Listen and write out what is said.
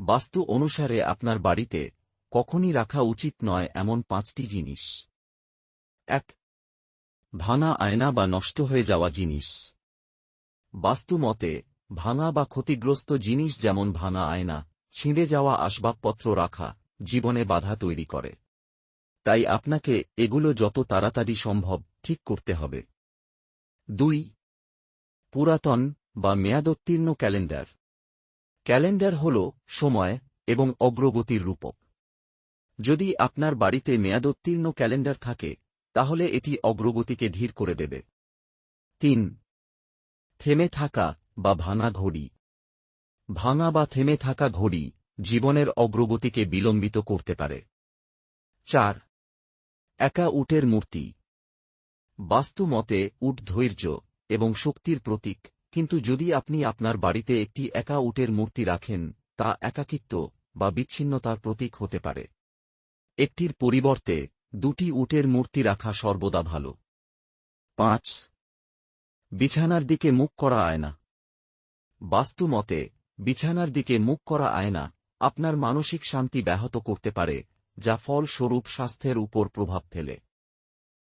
বাস্তু অনুসারে আপনার বাড়িতে কখনই রাখা উচিত নয় এমন পাঁচটি জিনিস। এক, ভাঙা আয়না বা নষ্ট হয়ে যাওয়া জিনিস। বাস্তু মতে, ভাঙা বা ক্ষতিগ্রস্ত জিনিস যেমন ভাঙা আয়না, ছিঁড়ে যাওয়া আসবাবপত্র রাখা জীবনে বাধা তৈরি করে। তাই আপনাকে এগুলো যত তাড়াতাড়ি সম্ভব ঠিক করতে হবে। দুই, পুরাতন বা মেয়াদোত্তীর্ণ ক্যালেন্ডার। ক্যালেন্ডার হল সময় এবং অগ্রগতির রূপক। যদি আপনার বাড়িতে মেয়াদোত্তীর্ণ ক্যালেন্ডার থাকে, তাহলে এটি অগ্রগতিকে ধীর করে দেবে। তিন, থেমে থাকা বা ভাঙা ঘড়ি। ভাঙা বা থেমে থাকা ঘড়ি জীবনের অগ্রগতিকে বিলম্বিত করতে পারে। চার, একা উটের মূর্তি। বাস্তু মতে, উট ধৈর্য এবং শক্তির প্রতীক। কিন্তু যদি আপনি আপনার বাড়িতে একটি একা উটের মূর্তি রাখেন, তা একাকিত্ব বা বিচ্ছিন্নতার প্রতীক হতে পারে। একটির পরিবর্তে, দুটি উটের মূর্তি রাখা সর্বদা ভালো। পাঁচ, বিছানার দিকে মুখ করা আয়না। বাস্তু মতে, বিছানার দিকে মুখ করা আয়না আপনার মানসিক শান্তি ব্যাহত করতে পারে, যা ফলস্বরূপ স্বাস্থ্যের উপর প্রভাব ফেলে।